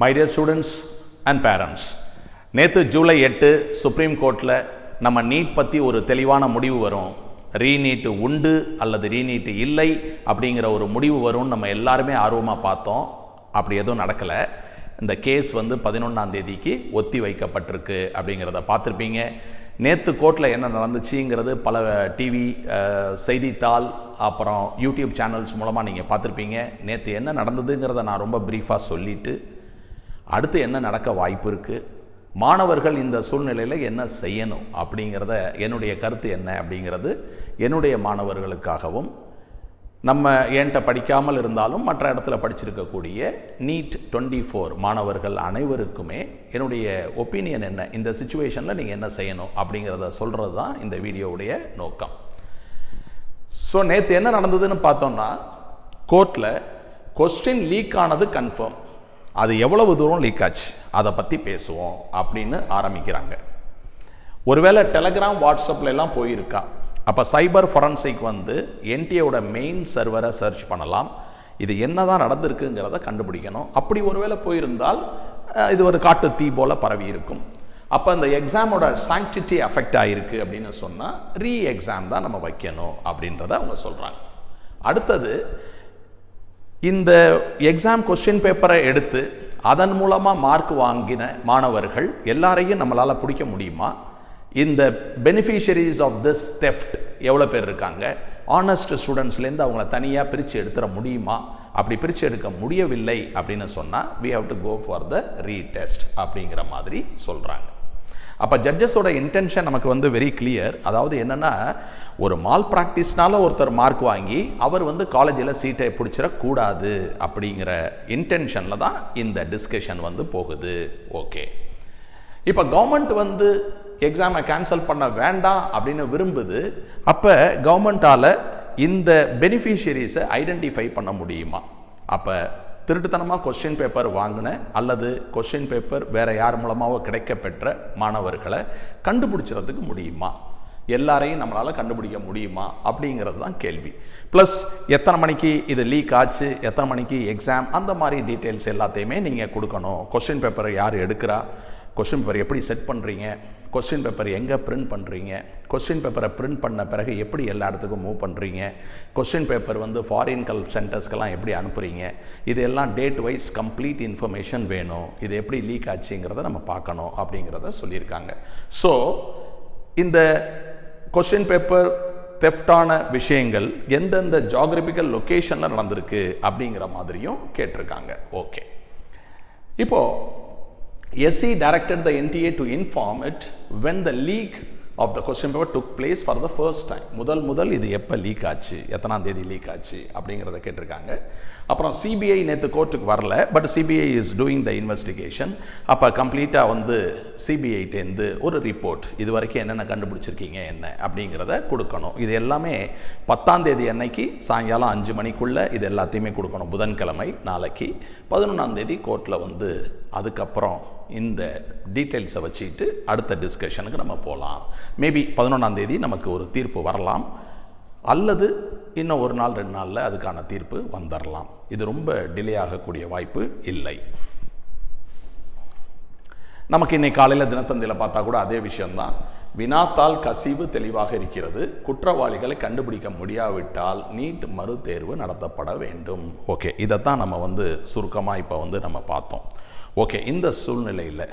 My dear students and parents நேற்று ஜூலை எட்டு supreme கோர்ட்டில் நம்ம நீட் பற்றி ஒரு தெளிவான முடிவு வரும். ரீநீட்டு உண்டு அல்லது ரீநீட்டு இல்லை அப்படிங்கிற ஒரு முடிவு வரும்னு நம்ம எல்லாருமே ஆர்வமாக பார்த்தோம். அப்படி எதுவும் நடக்கலை. இந்த கேஸ் வந்து பதினொன்றாம் தேதிக்கு ஒத்தி வைக்கப்பட்டிருக்கு அப்படிங்கிறத பார்த்துருப்பீங்க. நேற்று கோர்ட்டில் என்ன நடந்துச்சுங்கிறது பல டிவி செய்தித்தாள் அப்புறம் யூடியூப் சேனல்ஸ் மூலமாக நீங்கள் பார்த்துருப்பீங்க. நேற்று என்ன நடந்ததுங்கிறத நான் ரொம்ப ப்ரீஃபாக சொல்லிவிட்டு அடுத்து என்ன நடக்க வாய்ப்பு இருக்குது மாணவர்கள் இந்த சூழ்நிலையில் என்ன செய்யணும்? அப்படிங்கிறத என்னுடைய கருத்து என்ன அப்படிங்கிறது என்னுடைய மாணவர்களுக்காகவும் நம்ம என்கிட்ட படிக்காமல் இருந்தாலும் மற்ற இடத்துல படிச்சிருக்கக்கூடிய நீட் டுவெண்ட்டி ஃபோர் மாணவர்கள் அனைவருக்குமே என்னுடைய ஒப்பீனியன் என்ன? இந்த சுச்சுவேஷனில் நீங்கள் என்ன செய்யணும்? அப்படிங்கிறத சொல்கிறது தான் இந்த வீடியோவுடைய நோக்கம். ஸோ நேற்று என்ன நடந்ததுன்னு பார்த்தோம்னா கோர்ட்டில் கொஸ்டின் லீக் ஆனது கன்ஃபார்ம் அது எவ்வளவு தூரம் லீக் ஆச்சு? அதை பற்றி பேசுவோம் அப்படின்னு ஆரம்பிக்கிறாங்க. ஒருவேளை டெலகிராம் வாட்ஸ்அப்பில் எல்லாம் போயிருக்கா? அப்போ சைபர் ஃபொரன்சிக் வந்து என்டிஏவோட மெயின் சர்வரை சர்ச் பண்ணலாம். இது என்ன தான் நடந்திருக்குங்கிறத கண்டுபிடிக்கணும். அப்படி ஒருவேளை போயிருந்தால் இது ஒரு காட்டு தீ போல பரவி இருக்கும். அப்போ அந்த எக்ஸாமோட சாங்டிட்டி அஃபெக்ட் ஆகிருக்கு அப்படின்னு சொன்னால் ரீ எக்ஸாம் தான் நம்ம வைக்கணும் அப்படின்றத அவங்க சொல்கிறாங்க அடுத்தது இந்த எக்ஸாம் கொஸ்டின் பேப்பரை எடுத்து அதன் மூலமாக மார்க் வாங்கின மாணவர்கள் எல்லாரையும் நம்மளால் பிடிக்க முடியுமா? இந்த பெனிஃபிஷரிஸ் ஆஃப் திஸ் தெஃப்ட் எவ்வளோ பேர் இருக்காங்க? ஆனஸ்ட் ஸ்டூடெண்ட்ஸ்லேருந்து அவங்கள தனியாக பிரித்து எடுத்துட முடியுமா? அப்படி பிரித்து எடுக்க முடியவில்லை அப்படின்னு சொன்னால் we have to go for the retest அப்படிங்கிற மாதிரி சொல்கிறாங்க அப்போ ஜட்ஜஸோட இன்டென்ஷன் நமக்கு வந்து வெரி கிளியர் அதாவது என்னென்னா ஒரு மால் ப்ராக்டிஸ்னால ஒருத்தர் மார்க் வாங்கி அவர் வந்து காலேஜில் சீட்டை பிடிச்சிடக்கூடாது அப்படிங்கிற இன்டென்ஷனில் தான் இந்த டிஸ்கஷன் வந்து போகுது. ஓகே இப்போ கவர்மெண்ட் வந்து எக்ஸாமை கேன்சல் பண்ண வேண்டாம் அப்படின்னு விரும்புது. அப்போ கவர்மெண்ட்டால் இந்த பெனிஃபிஷியரிஸை ஐடென்டிஃபை பண்ண முடியுமா? அப்போ திருட்டுத்தனமாக கொஸ்டின் பேப்பர் வாங்கின அல்லது கொஸ்டின் பேப்பர் வேறு யார் மூலமாகவோ கிடைக்கப்பெற்ற மாணவர்களை கண்டுபிடிச்சிறதுக்கு முடியுமா? எல்லாரையும் நம்மளால் கண்டுபிடிக்க முடியுமா? அப்படிங்கிறது தான் கேள்வி. ப்ளஸ் எத்தனை மணிக்கு இது லீக் ஆச்சு? எத்தனை மணிக்கு எக்ஸாம் அந்த மாதிரி டீட்டெயில்ஸ் எல்லாத்தையுமே நீங்கள் கொடுக்கணும். கொஸ்டின் பேப்பரை யார் எடுக்கிறா? கொஸ்டின் பேப்பர் எப்படி செட் பண்ணுறீங்க கொஸ்டின் பேப்பர் எங்கே பிரிண்ட் பண்ணுறீங்க கொஸ்டின் பேப்பரை பிரிண்ட் பண்ண பிறகு எப்படி எல்லா இடத்துக்கும் மூவ் பண்ணுறீங்க கொஸ்டின் பேப்பர் வந்து ஃபாரின் கல் சென்டர்ஸ்க்கெல்லாம் எப்படி அனுப்புகிறீங்க இது எல்லாம் டேட் வைஸ் கம்ப்ளீட் இன்ஃபர்மேஷன் வேணும். இது எப்படி லீக் ஆச்சுங்கிறத நம்ம பார்க்கணும் அப்படிங்கிறத சொல்லியிருக்காங்க. ஸோ இந்த கொஸ்டின் பேப்பர் தெஃப்டான விஷயங்கள் எந்தெந்த ஜாகிரபிக்கல் லொக்கேஷனில் நடந்திருக்கு அப்படிங்கிற மாதிரியும் கேட்டிருக்காங்க. ஓகே இப்போது SC directed the NTA to inform it when the leak of the question paper took place for the first time முதல் முதல் இது எப்போ லீக் ஆச்சு? எத்தனாம் தேதி லீக் ஆச்சு? அப்படிங்கிறத கேட்டிருக்காங்க. அப்புறம் சிபிஐ நேற்று கோர்ட்டுக்கு வரல but CBI is doing the investigation அப்போ கம்ப்ளீட்டாக வந்து சிபிஐட்டேருந்து ஒரு ரிப்போர்ட் இது வரைக்கும் என்னென்ன கண்டுபிடிச்சிருக்கீங்க என்ன? அப்படிங்கிறத கொடுக்கணும். இது எல்லாமே பத்தாம் தேதி அன்னைக்கு சாயங்காலம் அஞ்சு மணிக்குள்ளே இது எல்லாத்தையுமே கொடுக்கணும். புதன்கிழமை நாளைக்கு பதினொன்றாம் தேதி கோர்ட்டில் வந்து அதுக்கப்புறம் இந்த டீட்டெயில்ஸை வச்சுக்கிட்டு அடுத்த டிஸ்கஷனுக்கு நம்ம போகலாம் மேபி பதினொன்றாம் தேதி நமக்கு ஒரு தீர்ப்பு வரலாம். அல்லது இன்னும் ஒரு நாள் ரெண்டு நாளில் அதுக்கான தீர்ப்பு வந்துடலாம் இது ரொம்ப டிலே ஆகக்கூடிய வாய்ப்பு இல்லை. நமக்கு இன்னைக்கு காலையில் தினத்தந்தியில் பார்த்தா கூட அதே விஷயம்தான். வினாத்தால் கசிவு தெளிவாக இருக்கிறது. குற்றவாளிகளை கண்டுபிடிக்க முடியாவிட்டால் நீட் மறு தேர்வு நடத்தப்பட வேண்டும். ஓகே இதைத்தான் நம்ம வந்து சுருக்கமாக இப்போ வந்து நம்ம பார்த்தோம். ஓகே இந்த சூழ்நிலையில்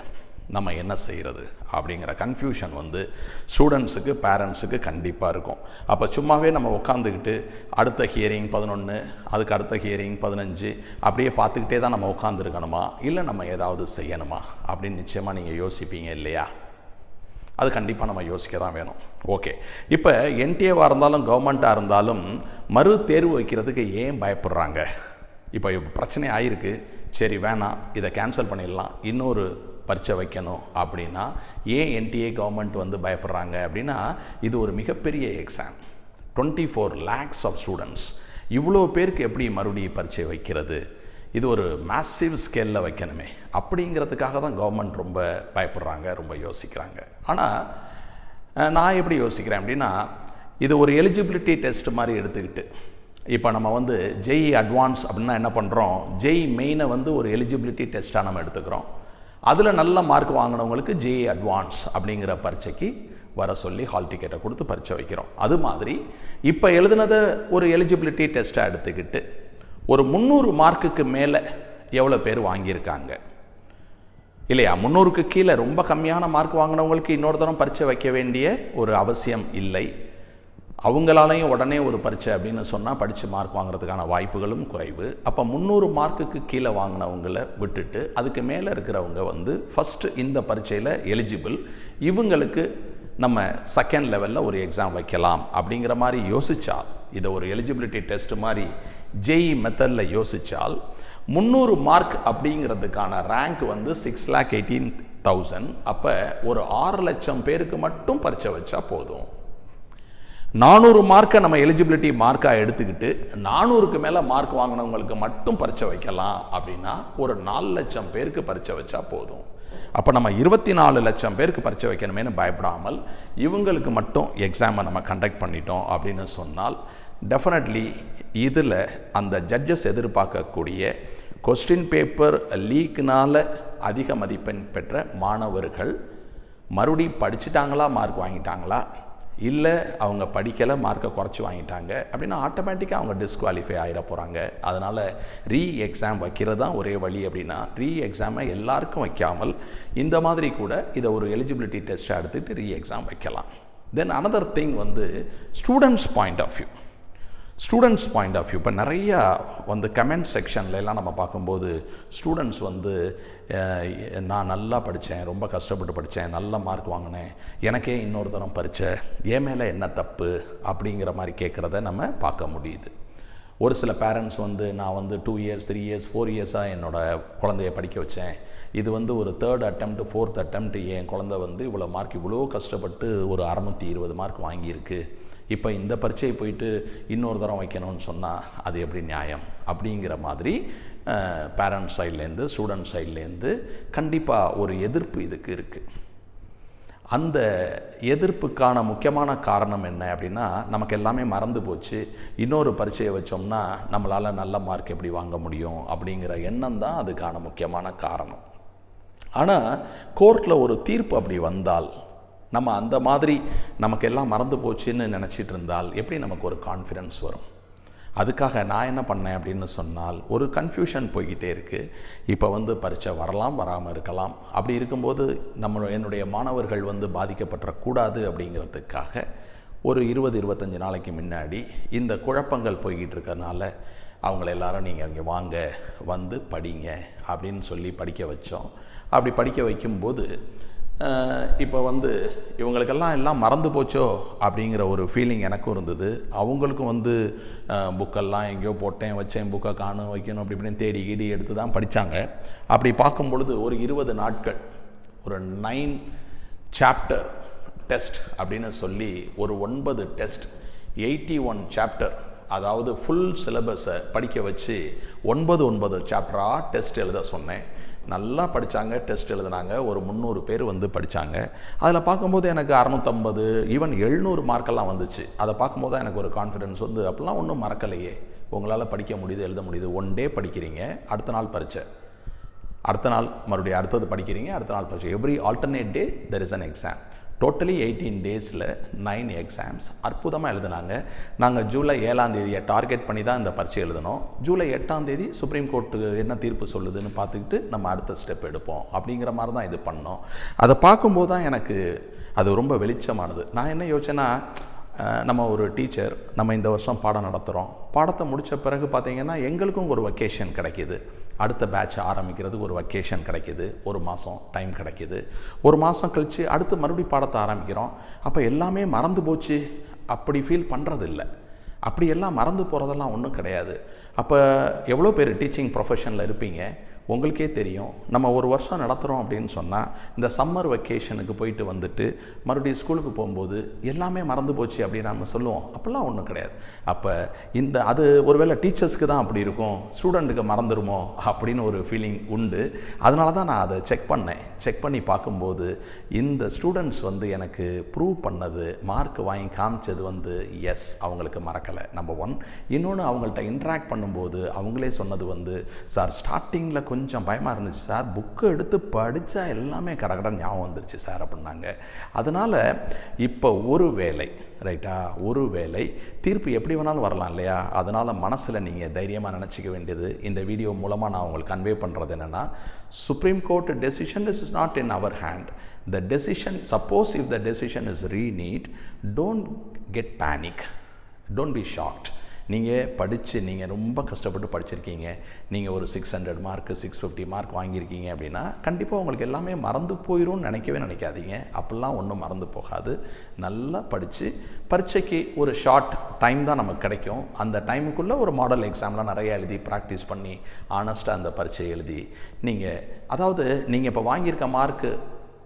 நம்ம என்ன செய்கிறது அப்படிங்கிற கன்ஃபியூஷன் வந்து ஸ்டூடெண்ட்ஸுக்கு பேரண்ட்ஸுக்கு கண்டிப்பாக இருக்கும். அப்போ சும்மாவே நம்ம உட்காந்துக்கிட்டு அடுத்த ஹியரிங் பதினொன்று அதுக்கு அடுத்த ஹியரிங் பதினஞ்சு அப்படியே பார்த்துக்கிட்டே தான் நம்ம உட்காந்துருக்கணுமா இல்லை நம்ம ஏதாவது செய்யணுமா? அப்படின்னு நிச்சயமாக நீங்கள் யோசிப்பீங்க இல்லையா? அது கண்டிப்பாக நம்ம யோசிக்க தான் வேணும். ஓகே. இப்போ என்டிஏவாக இருந்தாலும் கவர்மெண்ட்டாக இருந்தாலும் மறு தேர்வு வைக்கிறதுக்கு ஏன் பயப்படுறாங்க? இப்போ பிரச்சனை ஆயிருக்கு. சரி வேணாம். இதை கேன்சல் பண்ணிடலாம். இன்னொரு பரீட்சை வைக்கணும் அப்படின்னா ஏன் என்டிஏ கவர்மெண்ட் வந்து பயப்படுறாங்க அப்படின்னா இது ஒரு மிகப்பெரிய exam twenty four lakhs of students இவ்வளோ பேருக்கு எப்படி மறுபடியும் பரீட்சை வைக்கிறது? இது ஒரு மேசிவ் ஸ்கேலில் வைக்கணுமே. அப்படிங்கிறதுக்காக தான் கவர்மெண்ட் ரொம்ப பயப்படுறாங்க ரொம்ப யோசிக்கிறாங்க. ஆனால் நான் எப்படி யோசிக்கிறேன் அப்படின்னா இது ஒரு எலிஜிபிலிட்டி டெஸ்ட் மாதிரி எடுத்துக்கிட்டு இப்போ நம்ம வந்து ஜெய் அட்வான்ஸ் அப்படின்னா என்ன பண்ணுறோம் ஜெய் மெயினை வந்து ஒரு எலிஜிபிலிட்டி டெஸ்ட்டாக நம்ம எடுத்துக்கிறோம். அதில் நல்ல மார்க் வாங்கினவங்களுக்கு ஜெய் அட்வான்ஸ் அப்படிங்கிற பரீட்சைக்கு வர சொல்லி ஹால் டிக்கெட்டை கொடுத்து பரீட்சை வைக்கிறோம். அது மாதிரி இப்போ எழுதுனதை ஒரு எலிஜிபிலிட்டி டெஸ்ட்டாக எடுத்துக்கிட்டு ஒரு முந்நூறு மார்க்குக்கு மேலே எவ்வளோ பேர் வாங்கியிருக்காங்க? இல்லையா? முந்நூறுக்கு கீழே ரொம்ப கம்மியான மார்க் வாங்கினவங்களுக்கு இன்னொரு தரம் பரீட்சை வைக்க வேண்டிய ஒரு அவசியம் இல்லை. அவங்களாலையும் உடனே ஒரு பரீட்சை அப்படின்னு சொன்னால் படித்து மார்க் வாங்குறதுக்கான வாய்ப்புகளும் குறைவு. அப்போ முந்நூறு மார்க்குக்கு கீழே வாங்கினவங்கள விட்டுட்டு அதுக்கு மேலே இருக்கிறவங்க வந்து ஃபஸ்ட்டு இந்த பரீட்சையில் எலிஜிபிள் இவங்களுக்கு நம்ம செகண்ட் லெவலில் ஒரு எக்ஸாம் வைக்கலாம் அப்படிங்கிற மாதிரி யோசித்தா இதை ஒரு எலிஜிபிலிட்டி டெஸ்ட் மாதிரி ஜெய் மெத்தடில் யோசித்தால் முந்நூறு மார்க் அப்படிங்கிறதுக்கான ரேங்க் வந்து சிக்ஸ் லேக் எயிட்டீன் தௌசண்ட் அப்போ ஒரு ஆறு லட்சம் பேருக்கு மட்டும் பரிச்சை வச்சா போதும். நானூறு மார்க்கை நம்ம எலிஜிபிலிட்டி மார்க்காக எடுத்துக்கிட்டு நானூறுக்கு மேலே மார்க் வாங்கினவங்களுக்கு மட்டும் பரிச்சை வைக்கலாம் அப்படின்னா ஒரு நாலு லட்சம் பேருக்கு பரிச்சை வச்சா போதும். அப்போ நம்ம இருபத்தி நாலு லட்சம் பேருக்கு பரிச்சை வைக்கணுமேனு பயப்படாமல் இவங்களுக்கு மட்டும் எக்ஸாமை நம்ம கண்டக்ட் பண்ணிட்டோம் அப்படின்னு சொன்னால் டெஃபினெட்லி இதில் அந்த ஜட்ஜஸ் எதிர்பார்க்கக்கூடிய கொஸ்டின் பேப்பர் லீக்னால் அதிக மதிப்பெண் பெற்ற மாணவர்கள் மறுபடி படிச்சுட்டாங்களா மார்க் வாங்கிட்டாங்களா? இல்லை அவங்க படிக்கலை மார்க்கை குறைச்சி வாங்கிட்டாங்க அப்படின்னா ஆட்டோமேட்டிக்காக அவங்க டிஸ்குவாலிஃபை ஆகிட போகிறாங்க அதனால் ரீ எக்ஸாம் வைக்கிறது தான் ஒரே வழி அப்படின்னா ரீ எக்ஸாமை எல்லாருக்கும் வைக்காமல் இந்த மாதிரி கூட இதை ஒரு எலிஜிபிலிட்டி டெஸ்ட்டாக எடுத்துகிட்டு ரீ எக்ஸாம் வைக்கலாம். தென் அனதர் திங் வந்து students point of view students point of view இப்போ நிறையா வந்து கமெண்ட் செக்ஷன்ல எல்லாம் நம்ம பார்க்கும்போது ஸ்டூடெண்ட்ஸ் வந்து நான் நல்லா படித்தேன் ரொம்ப கஷ்டப்பட்டு படித்தேன் நல்ல மார்க் வாங்கினேன் எனக்கே இன்னொரு தரம் பரீட்சை என் மேலே என்ன தப்பு? அப்படிங்கிற மாதிரி கேட்குறத நம்ம பார்க்க முடியுது. ஒரு சில பேரண்ட்ஸ் வந்து நான் வந்து two years three years four இயர்ஸாக என்னோட குழந்தைய படிக்க வச்சேன். இது வந்து ஒரு தேர்ட் attempt ஃபோர்த் attempt என் குழந்தை வந்து இவ்வளோ மார்க் இவ்வளோ கஷ்டப்பட்டு ஒரு அறநூற்றி இருபது மார்க் வாங்கியிருக்கு. இப்போ இந்த பரீட்சையை போயிட்டு இன்னொரு தரம் வைக்கணும்னு சொன்னால் அது எப்படி நியாயம்? அப்படிங்கிற மாதிரி பேரண்ட்ஸ் சைட்லேருந்து ஸ்டூடெண்ட் சைட்லேருந்து கண்டிப்பாக ஒரு எதிர்ப்பு இதுக்கு இருக்குது அந்த எதிர்ப்புக்கான முக்கியமான காரணம் என்ன அப்படின்னா நமக்கு எல்லாமே மறந்து போச்சு. இன்னொரு பரீட்சையை வச்சோம்னா நம்மளால் நல்ல மார்க் எப்படி வாங்க முடியும் அப்படிங்கிற எண்ணம் தான் அதுக்கான முக்கியமான காரணம். ஆனால் கோர்ட்டில் ஒரு தீர்ப்பு அப்படி வந்தால் நம்ம அந்த மாதிரி நமக்கு எல்லாம் மறந்து போச்சுன்னு நினச்சிட்டு இருந்தால் எப்படி நமக்கு ஒரு கான்ஃபிடென்ஸ் வரும்? அதுக்காக நான் என்ன பண்ணேன் அப்படின்னு சொன்னால் ஒரு கன்ஃபியூஷன் போய்கிட்டே இருக்குது இப்போ வந்து பரீட்சை வரலாம் வராமல் இருக்கலாம். அப்படி இருக்கும்போது நம்ம என்னுடைய மாணவர்கள் வந்து பாதிக்கப்பட்டுறக்கூடாது அப்படிங்கிறதுக்காக ஒரு இருபது இருபத்தஞ்சி நாளைக்கு முன்னாடி இந்த குழப்பங்கள் போய்கிட்டு இருக்கறனால அவங்கள எல்லாரும் நீங்கள் இங்கே வாங்க வந்து படிங்க அப்படின்னு சொல்லி படிக்க வச்சோம். அப்படி படிக்க வைக்கும்போது இப்போ வந்து இவங்களுக்கெல்லாம் எல்லாம் மறந்து போச்சோ அப்படிங்கிற ஒரு ஃபீலிங் எனக்கும் இருந்தது. அவங்களுக்கும் வந்து புக்கெல்லாம் எங்கேயோ போட்டேன் வச்சேன் புக்கை காணும் வைக்கணும் அப்படி இப்படின்னு தேடி கீடி எடுத்து தான் படித்தாங்க அப்படி பார்க்கும் பொழுது ஒரு இருபது நாட்கள் ஒரு நைன் சாப்டர் டெஸ்ட் அப்படின்னு சொல்லி ஒரு ஒன்பது டெஸ்ட் எயிட்டி ஒன் சாப்டர் அதாவது ஃபுல் சிலபஸை படிக்க வச்சு ஒன்பது ஒன்பது சாப்டராக டெஸ்ட் எழுத சொன்னேன். நல்லா படித்தாங்க டெஸ்ட் எழுதினாங்க ஒரு முந்நூறு பேர் வந்து படித்தாங்க அதில் பார்க்கும்போது எனக்கு அறநூற்றம்பது ஈவன் எழுநூறு மார்க்கெல்லாம் வந்துச்சு. அதை பார்க்கும்போது தான் எனக்கு ஒரு கான்ஃபிடென்ஸ் வந்து அப்படிலாம் ஒன்றும் மறக்கலையே. உங்களால் படிக்க முடியுது எழுத முடியுது ஒன் டே படிக்கிறீங்க அடுத்த நாள் பரீட்சை. அடுத்த நாள் மறுபடியும் அடுத்தது படிக்கிறீங்க அடுத்த நாள் பரீட்சை. Every alternate day there is an exam totally eighteen டேஸில் நைன் எக்ஸாம்ஸ் அற்புதமாக எழுதுனாங்க. நாங்கள் ஜூலை ஏழாம் தேதியை டார்கெட் பண்ணி தான் இந்த பரீட்சை எழுதினோம் ஜூலை எட்டாம் தேதி சுப்ரீம் கோர்ட்டு என்ன தீர்ப்பு சொல்லுதுன்னு பார்த்துக்கிட்டு நம்ம அடுத்த ஸ்டெப் எடுப்போம். அப்படிங்கிற மாதிரி தான் இது பண்ணோம். அதை பார்க்கும்போது தான் எனக்கு அது ரொம்ப வெளிச்சமானது. நான் என்ன யோசிச்சேன்னா நம்ம ஒரு டீச்சர் நம்ம இந்த வருஷம் பாடம் நடத்துகிறோம் பாடத்தை முடித்த பிறகு பார்த்தீங்கன்னா எங்களுக்கும் ஒரு வெக்கேஷன் கிடைக்கிது. அடுத்த பேட்ச் ஆரம்பிக்கிறதுக்கு ஒரு வெக்கேஷன் கிடைக்கிது. ஒரு மாதம் டைம் கிடைக்கிது. ஒரு மாதம் கழித்து அடுத்து மறுபடியும் பாடத்தை ஆரம்பிக்கிறோம். அப்போ எல்லாமே மறந்து போச்சு. அப்படி ஃபீல் பண்ணுறதில்ல அப்படி எல்லாம் மறந்து போகிறதெல்லாம் ஒன்றும் கிடையாது. அப்போ எவ்வளோ பேர் டீச்சிங் ப்ரொஃபஷனில் இருப்பீங்க? உங்களுக்கே தெரியும். நம்ம ஒரு வருஷம் நடத்துகிறோம் அப்படின்னு சொன்னால் இந்த சம்மர் வெக்கேஷனுக்கு போயிட்டு வந்துட்டு மறுபடியும் ஸ்கூலுக்கு போகும்போது எல்லாமே மறந்து போச்சு அப்படின்னு நம்ம சொல்லுவோம். அப்படிலாம் ஒன்றும் கிடையாது. அப்போ இந்த அது ஒருவேளை டீச்சர்ஸ்க்கு தான் அப்படி இருக்கும். ஸ்டூடெண்ட்டுக்கு மறந்துடுமோ அப்படின்னு ஒரு ஃபீலிங் உண்டு. அதனால தான் நான் அதை செக் பண்ணேன். செக் பண்ணி பார்க்கும்போது இந்த ஸ்டூடெண்ட்ஸ் வந்து எனக்கு ப்ரூவ் பண்ணது மார்க் வாங்கி காமிச்சது வந்து எஸ் அவங்களுக்கு மறக்கலை நம்பர் ஒன் இன்னொன்று அவங்கள்ட்ட இன்ட்ராக்ட் பண்ணும்போது அவங்களே சொன்னது வந்து சார் ஸ்டார்டிங்கில் கொஞ்சம் பயமாக இருந்துச்சு சார். புக்கு எடுத்து படித்தா எல்லாமே கடகட ஞாபகம் வந்துருச்சு சார் அப்படின்னாங்க. அதனால் இப்போ ஒரு வேலை ரைட்டா ஒரு வேலை தீர்ப்பு எப்படி வேணாலும் வரலாம் இல்லையா? அதனால் மனசில் நீங்கள் தைரியமாக நினச்சிக்க வேண்டியது இந்த வீடியோ மூலமாக நான் உங்களுக்கு கன்வே பண்ணுறது என்னென்னா supreme court decision is is not in our hand the decision suppose if the decision is re NEET don't get panic don't be shocked நீங்கள் படித்து நீங்கள் ரொம்ப கஷ்டப்பட்டு படிச்சிருக்கீங்க. நீங்கள் ஒரு six hundred mark six fifty mark வாங்கியிருக்கீங்க அப்படின்னா கண்டிப்பாக உங்களுக்கு எல்லாமே மறந்து போயிடும்னு நினைக்கவே நினைக்காதீங்க. அப்படிலாம் ஒன்றும் மறந்து போகாது. நல்லா படித்து பரீட்சைக்கு ஒரு ஷார்ட் டைம் தான் நமக்கு கிடைக்கும். அந்த டைமுக்குள்ளே ஒரு மாடல் எக்ஸாம்லாம் நிறைய எழுதி ப்ராக்டிஸ் பண்ணி ஆனஸ்ட்டாக அந்த பரீட்சை எழுதி நீங்கள் அதாவது நீங்கள் இப்போ வாங்கியிருக்க மார்க்கு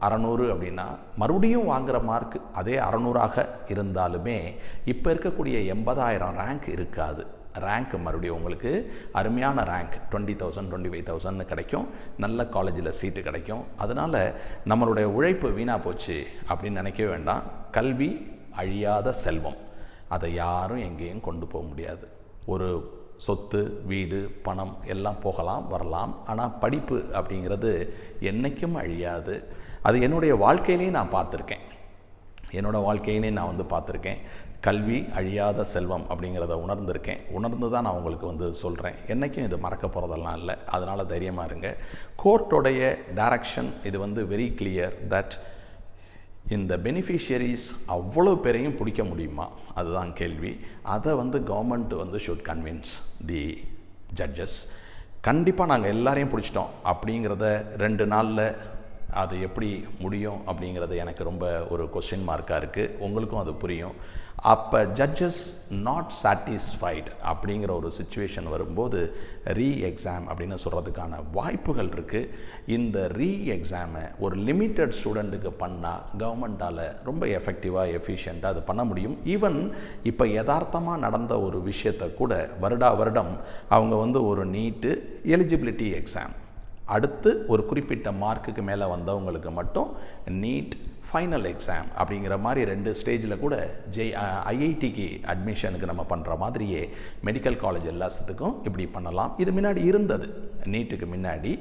அறநூறு அப்படின்னா மறுபடியும் வாங்குகிற மார்க் அதே அறநூறாக இருந்தாலுமே இப்போ இருக்கக்கூடிய எண்பதாயிரம் ரேங்க் இருக்காது. ரேங்க் மறுபடியும் உங்களுக்கு அருமையான rank twenty thousand twenty five தௌசண்ட்னு கிடைக்கும். நல்ல காலேஜில் சீட்டு கிடைக்கும். அதனால் நம்மளுடைய உழைப்பு வீணாக போச்சு அப்படின்னு நினைக்கவே வேண்டாம். கல்வி அழியாத செல்வம். அதை யாரும் எங்கேயும் கொண்டு போக முடியாது. ஒரு சொத்து வீடு பணம் எல்லாம் போகலாம் வரலாம். ஆனால் படிப்பு அப்படிங்கிறது என்றைக்கும் அழியாது. அது என்னுடைய வாழ்க்கையிலையும் நான் பார்த்துருக்கேன். என்னோடய வாழ்க்கையினே நான் வந்து பார்த்துருக்கேன். கல்வி அழியாத செல்வம் அப்படிங்கிறத உணர்ந்திருக்கேன். உணர்ந்து தான் நான் உங்களுக்கு வந்து சொல்கிறேன் என்றைக்கும் இது மறக்க போகிறதெல்லாம் இல்லை. அதனால் தைரியமாக இருங்க. கோர்ட்டோடைய டைரக்ஷன் இது வந்து வெரி கிளியர் தட் இந்த பெனிஃபிஷியரிஸ் அவ்வளோ பேரையும் பிடிக்க முடியுமா? அதுதான் கேள்வி. அதை வந்து கவர்மெண்ட் வந்து ஷுட் கன்வின்ஸ் தி ஜட்ஜஸ் கண்டிப்பாக நாங்கள் எல்லாரையும் பிடிச்சிட்டோம் அப்படிங்கிறத ரெண்டு நாளில் அது எப்படி முடியும் அப்படிங்கிறது எனக்கு ரொம்ப ஒரு கொஸ்டின் மார்க்காக இருக்குது உங்களுக்கும் அது புரியும். அப்போ ஜட்ஜஸ் நாட் சாட்டிஸ்ஃபைடு அப்படிங்கிற ஒரு சுச்சுவேஷன் வரும்போது ரீ எக்ஸாம் அப்படின்னு சொல்கிறதுக்கான வாய்ப்புகள் இருக்குது இந்த ரீ எக்ஸாமை ஒரு லிமிட்டட் ஸ்டூடெண்ட்டுக்கு பண்ணால் கவர்மெண்ட்டால் ரொம்ப எஃபெக்டிவாக எஃபிஷியண்ட்டாக அது பண்ண முடியும். ஈவன் இப்போ யதார்த்தமாக நடந்த ஒரு விஷயத்தை கூட வருடா வருடம் அவங்க வந்து ஒரு நீட்டு எலிஜிபிலிட்டி எக்ஸாம் அடுத்து ஒரு குறிப்பிட்ட மார்க்குக்கு மேலே வந்தவங்களுக்கு மட்டும் நீட் ஃபைனல் எக்ஸாம் அப்படிங்கிற மாதிரி ரெண்டு ஸ்டேஜில் கூட ஜெய் ஐஐடிக்கு அட்மிஷனுக்கு நம்ம பண்ணுற மாதிரியே மெடிக்கல் காலேஜ் எல்லாத்துக்கும் இப்படி பண்ணலாம். இது முன்னாடி இருந்தது. நீட்டுக்கு முன்னாடி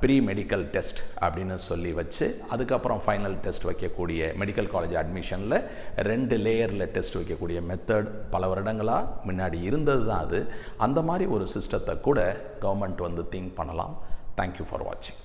ப்ரீ மெடிக்கல் டெஸ்ட் அப்படின்னு சொல்லி வச்சு அதுக்கப்புறம் ஃபைனல் டெஸ்ட் வைக்கக்கூடிய மெடிக்கல் காலேஜ் அட்மிஷனில் ரெண்டு லேயரில் டெஸ்ட் வைக்கக்கூடிய மெத்தட் பல வருடங்களாக முன்னாடி இருந்தது தான் அது. அந்த மாதிரி ஒரு சிஸ்டத்தை கூட கவர்மெண்ட் வந்து திங்க் பண்ணலாம். தேங்க்யூ ஃபார் வாட்சிங்